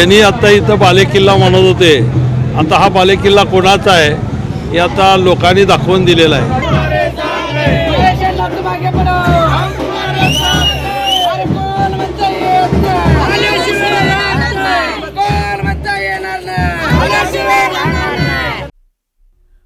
ज्यांनी आता इथं बालेकिल्ला म्हणत होते. आता हा बालेकिल्ला कोणाचा आहे हे आता लोकांनी दाखवून दिलेला आहे.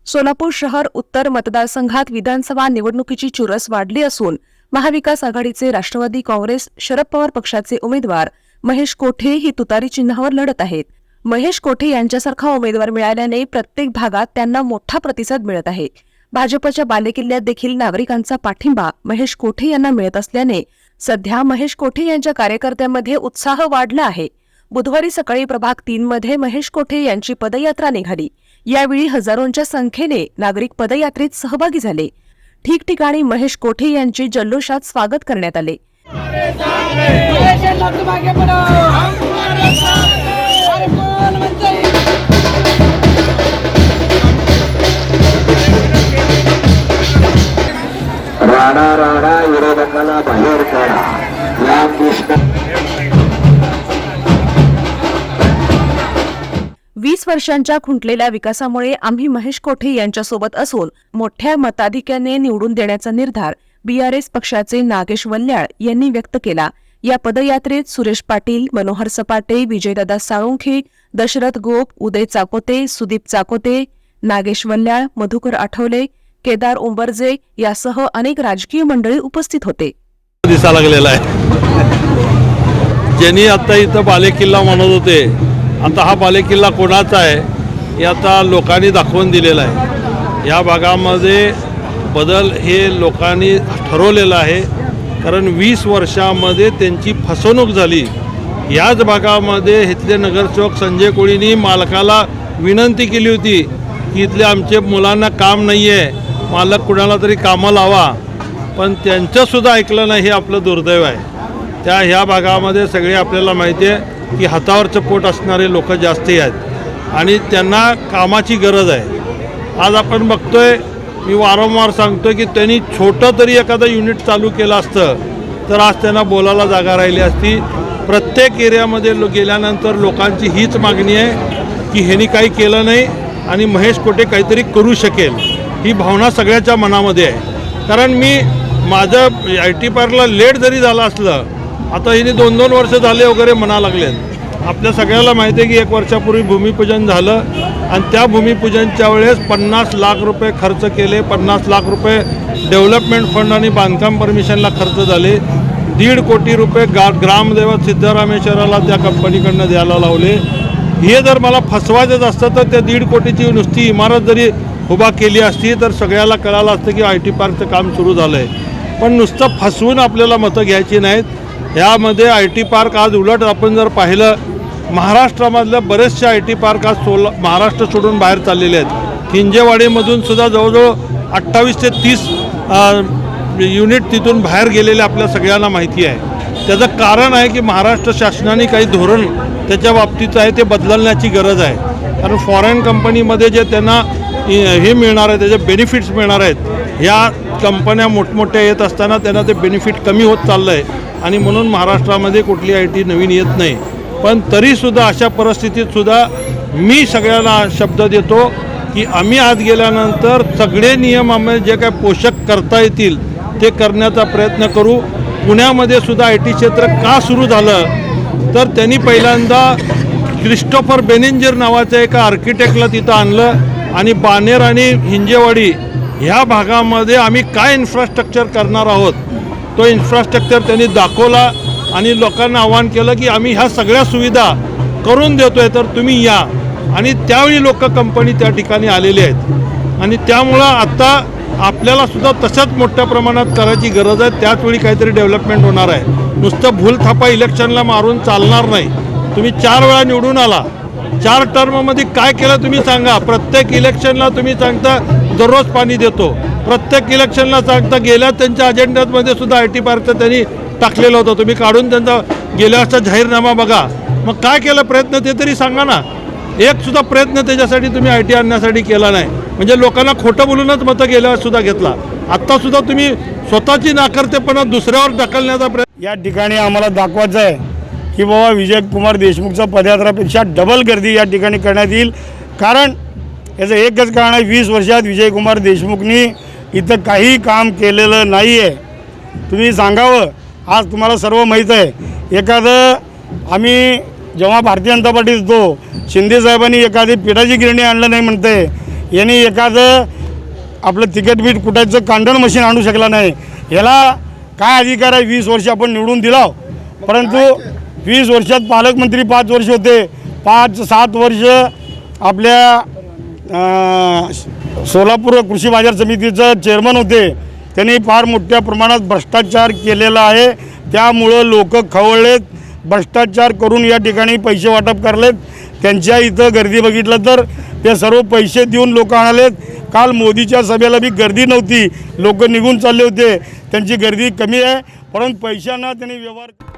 सोलापूर शहर उत्तर मतदारसंघात विधानसभा निवडणुकीची चुरस वाढली असून महाविकास आघाडीचे राष्ट्रवादी काँग्रेस शरद पवार पक्षाचे उमेदवार महेश कोठे ही तुतारी चिन्हावर लढत आहेत. महेश कोठे यांच्यासारखा उमेदवार मिळाल्याने प्रत्येक भागात त्यांना मोठा प्रतिसाद मिळत आहे. भाजपच्या बालेकिल्ल्यात देखील नागरिकांचा पाठिंबा महेश कोठे यांना मिळत असल्याने सध्या महेश कोठे यांच्या कार्यकर्त्यांमध्ये उत्साह वाढला आहे. बुधवारी सकाळी प्रभाग तीन मध्ये महेश कोठे यांची पदयात्रा निघाली. यावेळी हजारोंच्या संख्येने नागरिक पदयात्रेत सहभागी झाले. ठिकठिकाणी महेश कोठे यांचे जल्लोषात स्वागत करण्यात आले. मागे पडो अरे कोण राणा राणा विरोधकाला बाहेर काढा. या कृष्ण वीस वर्षांच्या खुंटलेल्या विकासामुळे आम्ही महेश कोठे यांच्यासोबत असून मोठ्या मताधिक्याने निवडून देण्याचा निर्धार बीआरएस पक्षाचे नागेश वल्याळ यांनी व्यक्त केला. या पदयात्रेत सुरेश पाटील मनोहर सपाटे विजयदादा साळुंखे दशरथ गोप उदय चाकोते सुदीप चाकोते नागेश वल्याळ मधुकर आठवले केदार उंबरजे यासह अनेक राजकीय मंडळी उपस्थित होते. दिसा लागलेला आहे. ज्यांनी आता इथं बालेकिल्ला म्हणत होते आता हा बालेकिल्ला कोणाचा आहे हे आता लोकांनी दाखवून दिलेला आहे. या भागामध्ये बदल हे लोकांनी ठरवलेलं आहे. कारण वीस वर्षामध्ये त्यांची फसवणूक झाली. याच भागामध्ये इथले नगरसेवक संजय कोळींनी मालकाला विनंती केली होती की इथल्या आमचे मुलांना काम नाही आहे मालक कुणाला तरी कामं लावा. पण त्यांचंसुद्धा ऐकलं नाही हे आपलं दुर्दैव आहे. त्या ह्या भागामध्ये सगळे आपल्याला माहिती आहे की हातावरचं पोट असणारे लोक जास्ती आहेत. आणि त्यांना कामाची गरज आहे. आज आपण बघतोय मी वारंवार सांगतो की त्यांनी छोटं तरी एखादं युनिट चालू केलं असतं तर आज त्यांना बोलायला जागा राहिली असती. प्रत्येक एरियामध्ये लो गेल्यानंतर लोकांची हीच मागणी आहे की ह्यांनी काही केलं नाही आणि महेश कोटे काहीतरी करू शकेल. ही भावना सगळ्याच्या मनामध्ये आहे. कारण मी माझं आय टी पार्कला लेट जरी झालं असलं आता हिने दोन दोन वर्ष झाले वगैरे म्हणा लागलेत. आपल्या सगळ्याला माहिती आहे की एक वर्षापूर्वी भूमिपूजन झालं आणि त्या भूमिपूजनच्या वेळेस पन्नास लाख रुपये खर्च केले. पन्नास लाख रुपये डेव्हलपमेंट फंड आणि बांधकाम परमिशनला खर्च झाले. दीड कोटी रुपये गा ग्रामदैवत सिद्धरामेश्वराला त्या कंपनीकडनं द्यायला लावले. हे जर मला फसवायचंच असतं तर त्या दीड कोटीची नुसती इमारत जरी उभा केली असती तर सगळ्याला कळालं असतं की आय टी पार्कचं काम सुरू झालं आहे पण नुसतं फसवून आपल्याला मतं घ्यायची नाहीत. यामध्ये आय टी पार्क आज उलट आपण जर पाहिलं महाराष्ट्रामधल्या बरेचसे आय टी पार्क आज सोला महाराष्ट्र सोडून बाहेर चाललेले आहेत. हिंजेवाडीमधून सुद्धा जवळजवळ अठ्ठावीस ते तीस युनिट तिथून बाहेर गेलेले आपल्या सगळ्यांना माहिती आहे. त्याचं कारण आहे की महाराष्ट्र शासनाने काही धोरण त्याच्या बाबतीत आहे ते बदलण्याची गरज आहे. कारण फॉरेन कंपनीमध्ये जे त्यांना हे मिळणार आहे त्याचे बेनिफिट्स मिळणार आहेत ह्या कंपन्या मोठमोठ्या येत असताना त्यांना ते बेनिफिट कमी होत चाललं आहे आणि म्हणून महाराष्ट्रामध्ये कुठली आय टी नवीन येत नाही. पण तरीसुद्धा अशा परिस्थितीतसुद्धा मी सगळ्यांना शब्द देतो की आम्ही आत गेल्यानंतर सगळे नियम आम्ही जे काय पोषक करता येतील ते करण्याचा प्रयत्न करू. पुण्यामध्ये सुद्धा आय टी क्षेत्र का सुरू झालं? तर त्यांनी पहिल्यांदा क्रिस्टोफर बेनेंजर नावाच्या एका आर्किटेक्टला तिथं आणलं आणि बानेर आणि हिंजेवाडी ह्या भागामध्ये आम्ही काय इन्फ्रास्ट्रक्चर करणार आहोत? तो इन्फ्रास्ट्रक्चर त्यांनी दाखवला. आणि लोकांना आवाहन केलं की आम्ही ह्या सगळ्या सुविधा करून देतोय तर तुम्ही या. आणि त्यावेळी लोक कंपनी त्या ठिकाणी आलेले आहेत. आणि त्यामुळं आत्ता आपल्याला सुद्धा तशाच मोठ्या प्रमाणात करायची गरज आहे. त्याचवेळी काहीतरी डेव्हलपमेंट होणार आहे. नुसतं भूलथापा इलेक्शनला मारून चालणार नाही. तुम्ही चार वेळा निवडून आला. चार टर्ममध्ये काय केलं तुम्ही सांगा. प्रत्येक इलेक्शनला तुम्ही सांगता दररोज पाणी देतो. प्रत्येक इलेक्शनला सांगता गेल्या त्यांच्या अजेंड्यामध्ये सुद्धा आय टी पार्कचं त्यांनी टाकलेलं होतं. तुम्ही काढून त्यांचा गेल्या वर्षाचा जाहीरनामा बघा. मग काय केलं प्रयत्न ते तरी सांगा ना. एक सुद्धा प्रयत्न त्याच्यासाठी तुम्ही आय टी आणण्यासाठी केला नाही. म्हणजे लोकांना खोटं बोलूनच मतं गेल्यावर सुद्धा घेतला. आत्ता सुद्धा तुम्ही स्वतःची नाकर्तेपणा दुसऱ्यावर ढकलण्याचा प्रयत्न या ठिकाणी आम्हाला दाखवायचं आहे की बाबा विजयकुमार देशमुखचा पदयात्रापेक्षा डबल गर्दी या ठिकाणी करण्यात येईल. कारण याचं एकच कारण आहे वीस वर्षात विजयकुमार देशमुखनी इथं काही काम केलेलं नाही आहे तुम्ही सांगावं आज तुम्हाला सर्व माहीत आहे. एखादं आम्ही जेव्हा भारतीय जनता पार्टीत होतो शिंदेसाहेबांनी एखादी पिठाची गिरणी आणलं नाही म्हणते यांनी एखादं आपलं तिकीट बीट कुठायचं कांडण मशीन आणू शकला नाही. ह्याला काय अधिकार आहे? वीस वर्ष आपण निवडून दिला परंतु वीस वर्षात पालकमंत्री पाच वर्ष होते. पाच सात वर्ष आपल्या सोलापूर कृषी बाजार समितीचं चेअरमन होते. त्यांनी फार मोठ्या प्रमाणात भ्रष्टाचार केलेला आहे. त्यामुळं लोक खवळलेत. भ्रष्टाचार करून या ठिकाणी पैसे वाटप करलेत. त्यांच्या इथं गर्दी बघितलं तर ते सर्व पैसे देऊन लोक आणालेत. काल मोदीच्या सभेला बी गर्दी नव्हती. लोक निघून चालले होते. त्यांची गर्दी कमी आहे. परंतु पैशांना त्यांनी व्यवहार